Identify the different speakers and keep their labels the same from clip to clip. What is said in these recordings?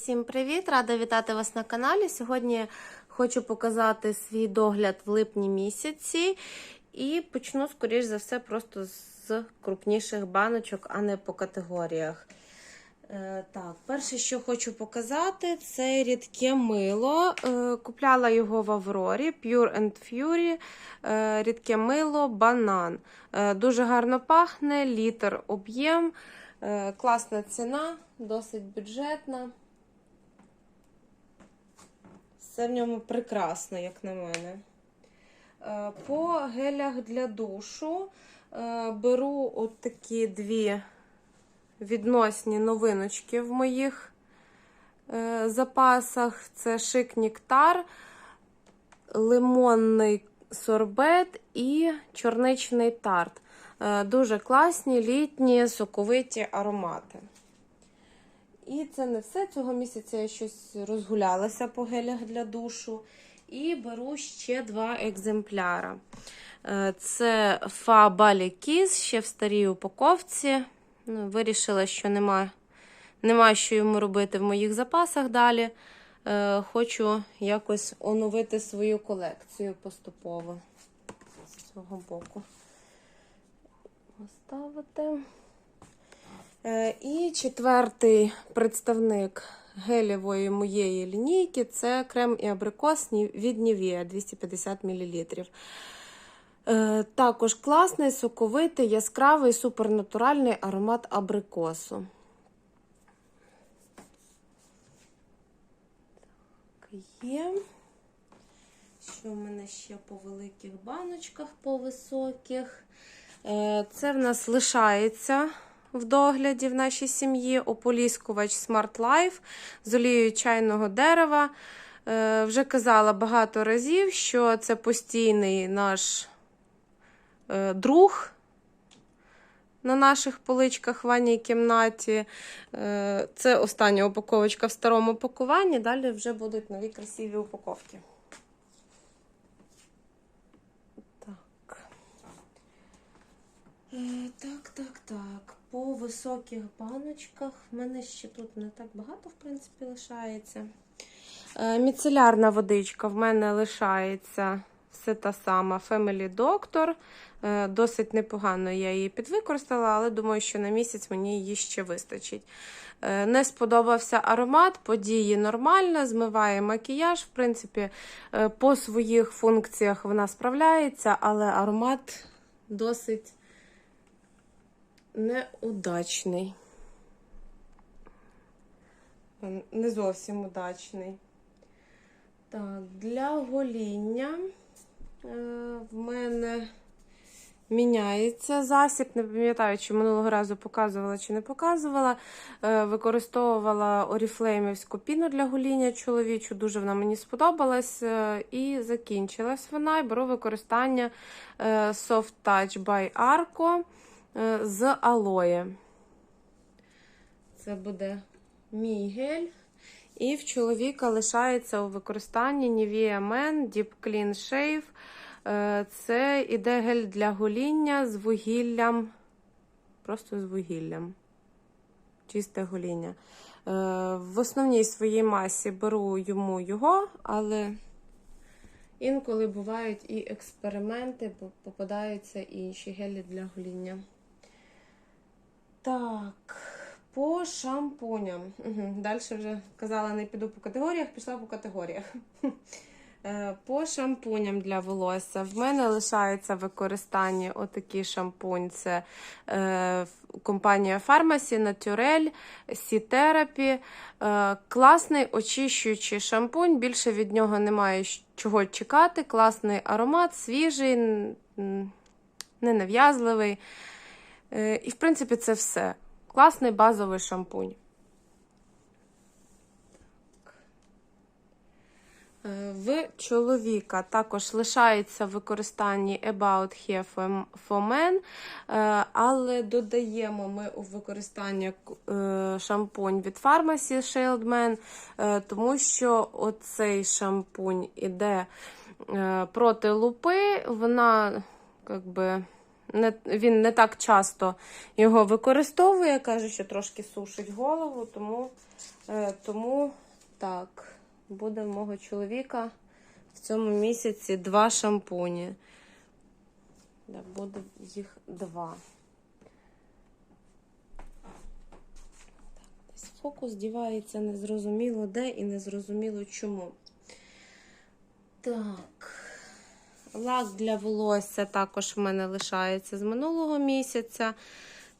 Speaker 1: Всім привіт! Рада вітати вас на каналі. Сьогодні хочу показати свій догляд в липні місяці. І почну, скоріш за все, просто з крупніших баночок, а не по категоріях. Е, так, перше, що хочу показати, це рідке мило. Е, купляла його в Аврорі Pure and Fury. Е, рідке мило, банан. Дуже гарно пахне, літр об'єм, класна ціна, досить бюджетна. Все в ньому прекрасно, як на мене. Е, По гелях для душу е, беру от такі дві відносні новиночки в моїх е, запасах. Це шик нектар, лимонний сорбет і чорничний тарт. Дуже класні, літні, соковиті аромати. І це не все. Цього місяця я щось розгулялася по гелях для душу. І беру ще два екземпляра. Е, Це Fa Bali Kiss, ще в старій упаковці. Ну, Вирішила, що нема, нема що йому робити в моїх запасах далі. Е, Хочу якось оновити свою колекцію поступово з цього боку. Поставити. Е, І четвертий представник гелєвої моєї лінійки це крем і абрикос від Nivea 250 мл. Також класний, соковитий, яскравий, супернатуральний аромат абрикосу. Так, є. Що в мене ще по великих баночках, по високих? Е, Це в нас лишається в догляді в нашій сім'ї ополіскувач Smart Life з олією чайного дерева. Е, Вже казала багато разів, що це постійний наш е, друг на наших поличках в ванній кімнаті. Е, Це остання упаковочка в старому пакуванні. Далі вже будуть нові красиві упаковки. Так. Так, так, так. По високих баночках в мене ще тут не так багато, в принципі, лишається. Е, Міцелярна водичка в мене лишається все та сама Family Doctor. Е, Досить непогано я її підвикористала, але думаю, що на місяць мені її ще вистачить. Е, Не сподобався аромат, події нормально, змиває макіяж. В принципі, по своїх функціях вона справляється, але аромат досить неудачний. Не зовсім удачний. Так, для гоління е, в мене міняється засіб. Не пам'ятаю, чи минулого разу показувала чи не показувала. Е, використовувала оріфлеймівську піну для гоління чоловічу. Дуже вона мені сподобалась. е, і закінчилась вона. І беру використання Soft Touch by Arco з алоє. Це буде мій гель. І в чоловіка лишається у використанні Nivea Men Deep Clean Shave. Е, Це іде гель для гоління з вугіллям. Просто з вугіллям. Чисте гоління. Е, В основній своїй масі беру йому його, але інколи бувають і експерименти, бо попадаються і інші гелі для гоління. Так, по шампуням. Далі вже казала, не піду по категоріях, пішла по категоріях. Е, По шампуням для волосся. В мене лишається в використанні отакий шампунь. Це е, компанія Naturel Sea Therapy. Е, класний очищуючий шампунь. Більше від нього немає чого чекати. Класний аромат, свіжий, ненав'язливий. Е, і, в принципі, це все. Класний базовий шампунь. Е, В чоловіка також лишається в використанні About Hair for- Men, е, але додаємо ми у використання шампунь від Pharmacy Shield тому що оцей шампунь іде проти лупи, вона якби не, він не так часто його використовує. Каже, що трошки сушить голову, тому, е, тому так, буде в мого чоловіка в цьому місяці два шампуні. Да, буде їх два. Десь фокус дівається незрозуміло де і незрозуміло чому. Так. Лак для волосся також в мене лишається з минулого місяця.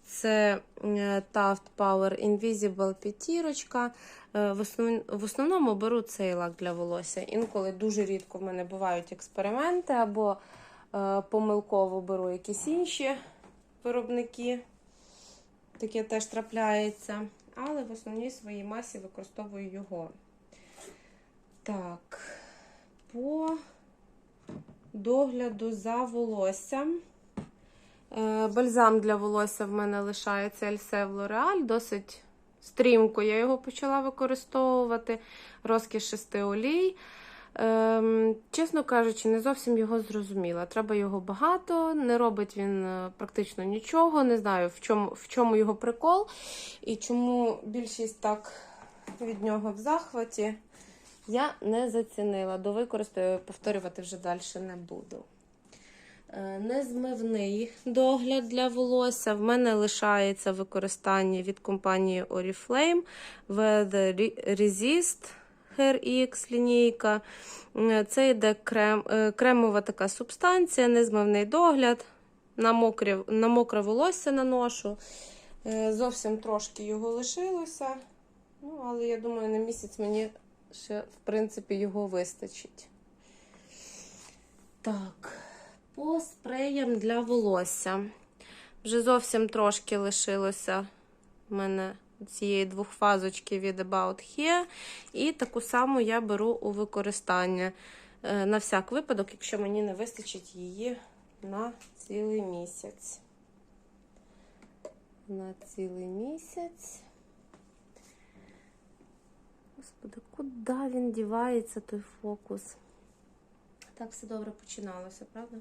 Speaker 1: Це е, Taft Power Invisible п'ятірочка. Е, В, основному беру цей лак для волосся. Інколи дуже рідко в мене бувають експерименти, або е, помилково беру якісь інші виробники. Таке теж трапляється. Але в основній своїй масі використовую його. Так, по догляду за волоссям. Е, Бальзам для волосся в мене лишається Ельсев L'Oreal. Досить стрімко я його почала використовувати. Розкіш шести олій. Ем, чесно кажучи, не зовсім його зрозуміла. Треба його багато, не робить він е, практично нічого. Не знаю, в чому, в чому його прикол і чому більшість так від нього в захваті. Я не зацінила. До використаю повторювати вже далі не буду. Е, Незмивний догляд для волосся. В мене лишається використання від компанії Oriflame Weather Resist Hair X лінійка. Е, Це йде крем, е, кремова така субстанція, незмивний догляд. На мокре, на мокре волосся наношу. Зовсім трошки його лишилося. Ну, але я думаю, на місяць мені ще, в принципі, його вистачить. Так, по спреям для волосся. Вже зовсім трошки лишилося в мене цієї двохфазочки від About Hair. І таку саму я беру у використання е, на всяк випадок, якщо мені не вистачить її на цілий місяць. На цілий місяць. Господи, куди він дівається, той фокус? Так все добре починалося, правда?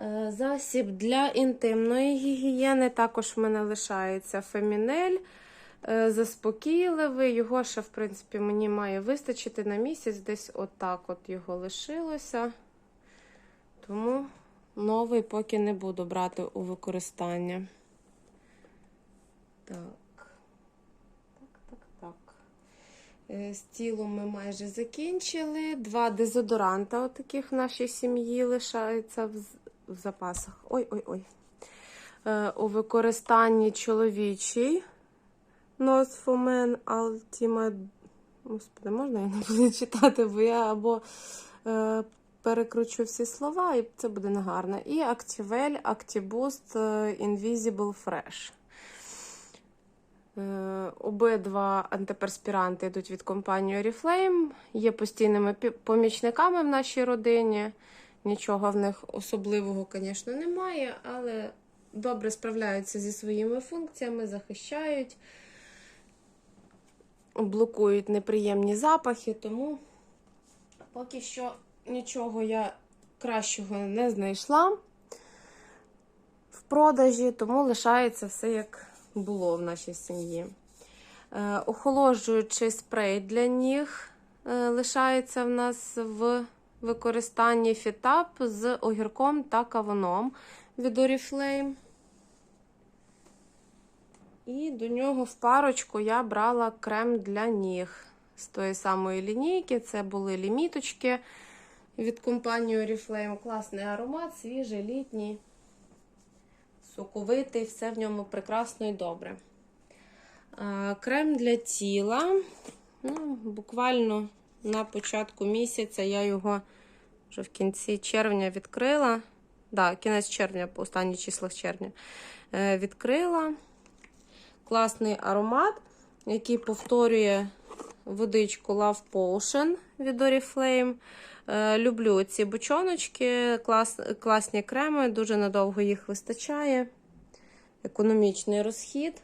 Speaker 1: Е, Засіб для інтимної гігієни також в мене лишається фемінель. Е, Заспокійливий. Його ще, в принципі, мені має вистачити на місяць. Десь отак от його лишилося. Тому новий поки не буду брати у використання. Так так, так. Е, З тілом ми майже закінчили. Два дезодоранта отаких в нашій сім'ї лишаються в, запасах. Ой-ой-ой. Е, У використанні чоловічий Nose for Men Господи, можна я не буду читати, бо я або е, перекручу всі слова, і це буде негарно. І Activel Actiboost е, Invisible Fresh. Е, Обидва антиперспіранти йдуть від компанії Oriflame, є постійними помічниками в нашій родині. Нічого в них особливого, звісно, немає, але добре справляються зі своїми функціями, захищають, блокують неприємні запахи, тому поки що нічого я кращого не знайшла в продажі, тому лишається все як було в нашій сім'ї. Е, охолоджуючий спрей для ніг е, лишається в нас в використанні фітап з огірком та кавуном від Oriflame. І до нього в парочку я брала крем для ніг з тої самої лінійки. Це були ліміточки від компанії Oriflame. Класний аромат, свіжий, літній соковитий, все в ньому прекрасно і добре. Крем для тіла. Ну, буквально на початку місяця я його вже в кінці червня відкрила. Да, кінець червня, по останніх числах червня. е, Відкрила. Класний аромат, який повторює водичку Love Potion від Oriflame. Е, Люблю ці бочоночки, клас, класні креми, дуже надовго їх вистачає. Економічний розхід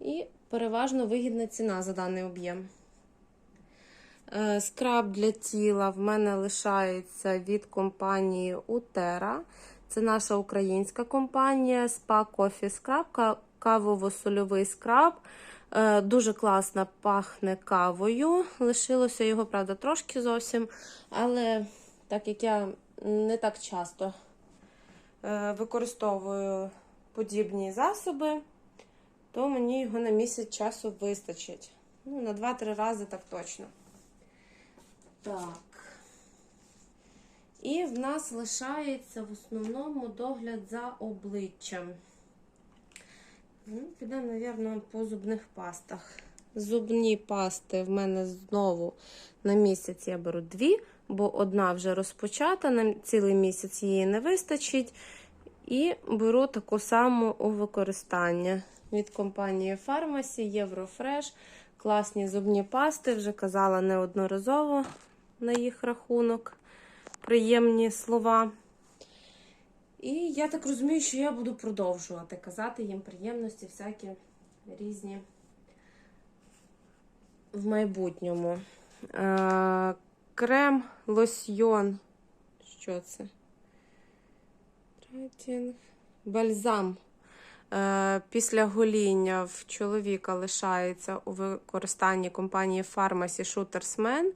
Speaker 1: і переважно вигідна ціна за даний об'єм. Е, Скраб для тіла в мене лишається від компанії Утера. Це наша українська компанія Spa Coffee Scrub, кавово-сольовий скраб. Е, Дуже класно пахне кавою. Лишилося його, правда, трошки зовсім. Але так як я не так часто е, використовую подібні засоби, то мені його на місяць часу вистачить. Ну, на 2-3 рази так точно. Так. І в нас лишається в основному догляд за обличчям. Ну, підемо, мабуть, по зубних пастах. Зубні пасти в мене знову на місяць я беру дві, бо одна вже розпочата, на цілий місяць її не вистачить. І беру таку саму у використання від компанії Pharmacy Eurofresh. Класні зубні пасти, вже казала неодноразово на їх рахунок. Приємні слова. І я так розумію, що я буду продовжувати казати їм приємності, всякі різні в майбутньому. Е, крем, лосьйон. Що це? Третінг. Бальзам. Е, Після гоління в чоловіка лишається у використанні компанії Pharmacy Shooters Men.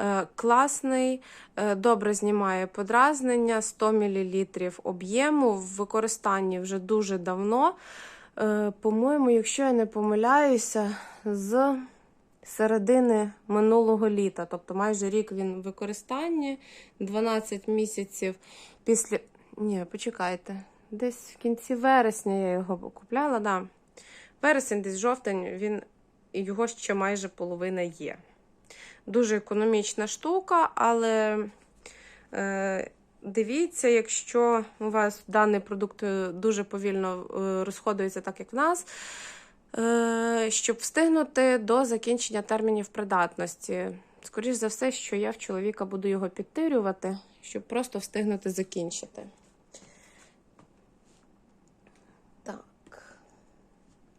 Speaker 1: Е, Класний, е, добре знімає подразнення, 100 мл об'єму. В використанні вже дуже давно. По-моєму, якщо я не помиляюся, з середини минулого літа. Тобто майже рік він в використанні, 12 місяців після. Ні, почекайте. Десь в кінці вересня я його купляла. Да. Вересень, десь жовтень, він його ще майже половина є. Дуже економічна штука, але е, дивіться, якщо у вас даний продукт е, дуже повільно е, розходується, так як в нас, е, щоб встигнути до закінчення термінів придатності. Скоріше за все, що я в чоловіка буду його підтирювати, щоб просто встигнути закінчити. Так.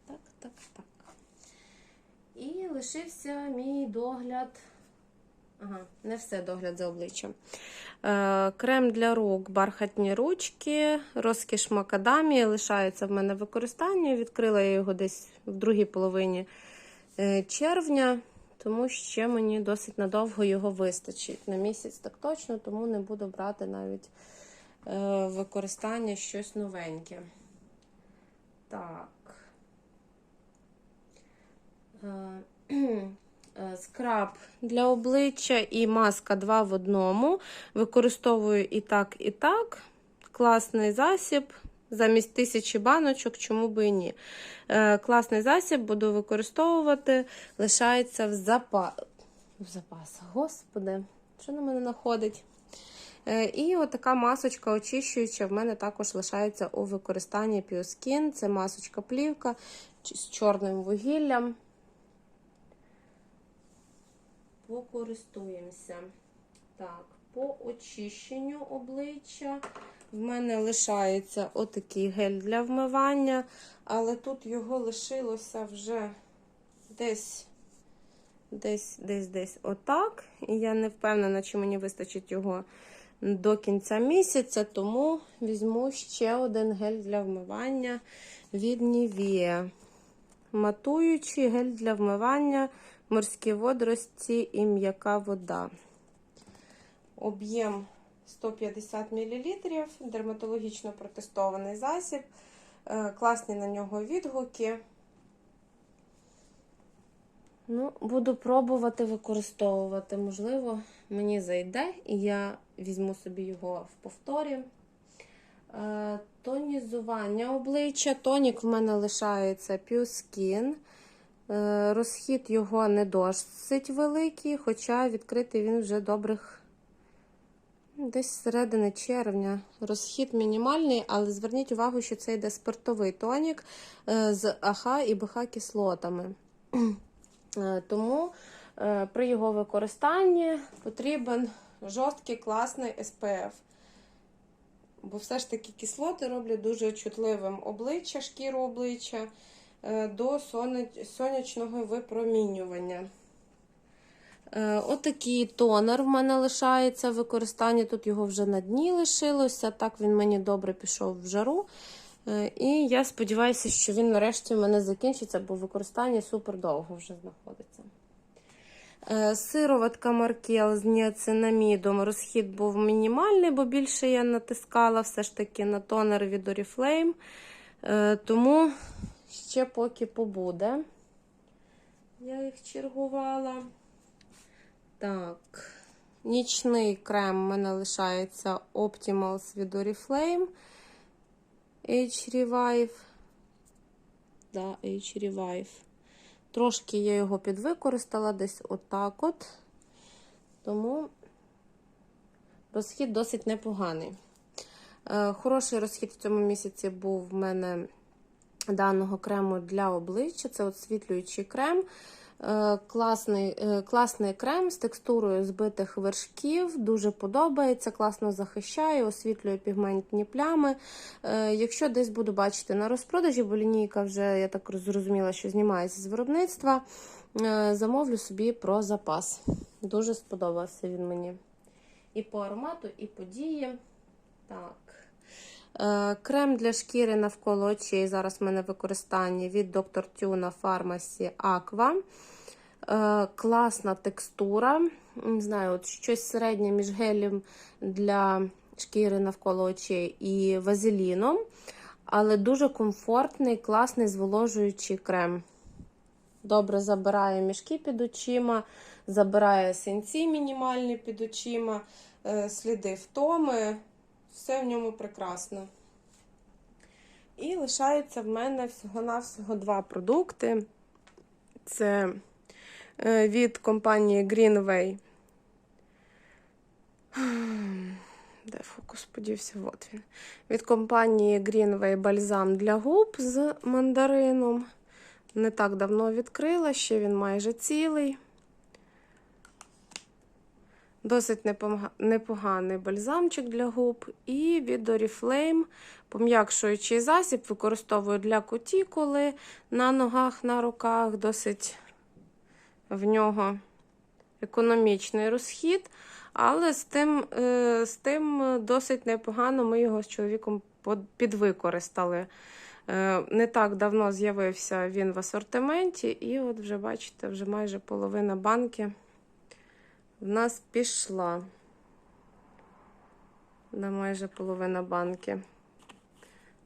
Speaker 1: Так, так, так. І лишився мій догляд. Ага, не все догляд за обличчям. Е, крем для рук, бархатні ручки, розкіш макадамії лишається в мене в використанні. Відкрила я його десь в другій половині е, червня, тому ще мені досить надовго його вистачить. На місяць так точно, тому не буду брати навіть е, використання щось новеньке. Так. Е, Скраб для обличчя і маска 2 в одному. Використовую і так, і так. Класний засіб. Замість тисячі баночок, чому би і ні. Е, класний засіб буду використовувати. Лишається в, запа... в запасах. Господи, що на мене находить? Е, І отака масочка очищуюча в мене також лишається у використанні Pure Це масочка плівка з чорним вугіллям. Покористуємося. Так, по очищенню обличчя в мене лишається отакий гель для вмивання, але тут його лишилося вже десь, десь, десь, десь отак. І я не впевнена, чи мені вистачить його до кінця місяця, тому візьму ще один гель для вмивання від Nivea. Матуючий гель для вмивання, морські водорості і м'яка вода. Об'єм 150 мл, дерматологічно протестований засіб. Е, Класні на нього відгуки. Ну, буду пробувати використовувати. Можливо, мені зайде, і я візьму собі його в повторі. Е, Тонізування обличчя. Тонік в мене лишається Pure Skin. Е, Розхід його не досить великий, хоча відкритий він вже добрих ну, десь середини червня. Розхід мінімальний, але зверніть увагу, що це йде спиртовий тонік е, з АХ і БХ кислотами. Е, Тому при його використанні потрібен жорсткий класний SPF. Бо все ж таки кислоти роблять дуже чутливим обличчя, шкіру обличчя до сонячного випромінювання. Е, Отакий тонер в мене лишається в використанні. Тут його вже на дні лишилося. Так він мені добре пішов в жару. Е, І я сподіваюся, що він нарешті в мене закінчиться, бо в використанні супер довго вже знаходиться. Е, Сироватка Маркел з ніацинамідом. Розхід був мінімальний, бо більше я натискала все ж таки на тонер від Oriflame. Е, Тому ще поки побуде. Я їх чергувала. Так. Нічний крем в мене лишається Optimals від Oriflame. H Revive. Да, H Revive. Трошки я його підвикористала десь отак от. Тому розхід досить непоганий. Е, Хороший розхід в цьому місяці був в мене даного крему для обличчя. Це освітлюючий крем. Е, Класний, е, класний крем з текстурою збитих вершків. Дуже подобається, класно захищає, освітлює пігментні плями. Е, Якщо десь буду бачити на розпродажі, бо лінійка вже, я так зрозуміла, що знімається з виробництва, замовлю собі про запас. Дуже сподобався він мені. І по аромату, і по дії. Так. Е, Крем для шкіри навколо очей. Зараз в мене в використанні від Dr. Tuna Pharmacy Aqua. Класна текстура. Не знаю, от щось середнє між гелем для шкіри навколо очей і вазеліном. Але дуже комфортний, класний зволожуючий крем. Добре забирає мішки під очима, забирає синці мінімальні під очима, е, сліди втоми. Все в ньому прекрасно. І лишається в мене всього-навсього два продукти. Це е, від компанії Greenway. Де фокус подівся? От він. Від компанії Greenway бальзам для губ з мандарином. Не так давно відкрила, ще він майже цілий. Досить непоганий бальзамчик для губ. І від Oriflame пом'якшуючий засіб використовую для кутікули на ногах, на руках. Досить в нього економічний розхід, але з тим, е, з тим досить непогано ми його з чоловіком підвикористали. Е, Не так давно з'явився він в асортименті, і от вже бачите, вже майже половина банки в нас пішла. На майже половина банки.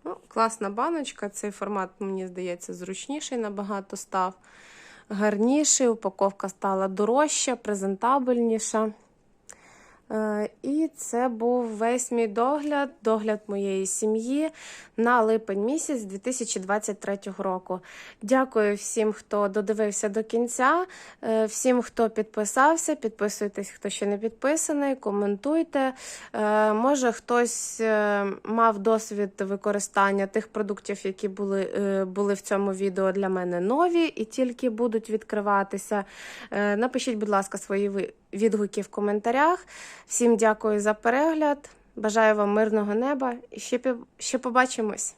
Speaker 1: Ну, класна баночка. Цей формат, мені здається, зручніший набагато став. Гарніший, упаковка стала дорожча, презентабельніша. Е, І це був весь мій догляд, догляд моєї сім'ї на липень місяць 2023 року. Дякую всім, хто додивився до кінця, е, всім, хто підписався. Підписуйтесь, хто ще не підписаний, коментуйте. Е, Може, хтось мав досвід використання тих продуктів, які були, були в цьому відео для мене нові і тільки будуть відкриватися. Напишіть, будь ласка, свої ви- відгуки в коментарях. Всім дякую за перегляд. Бажаю вам мирного неба і ще, ще побачимось.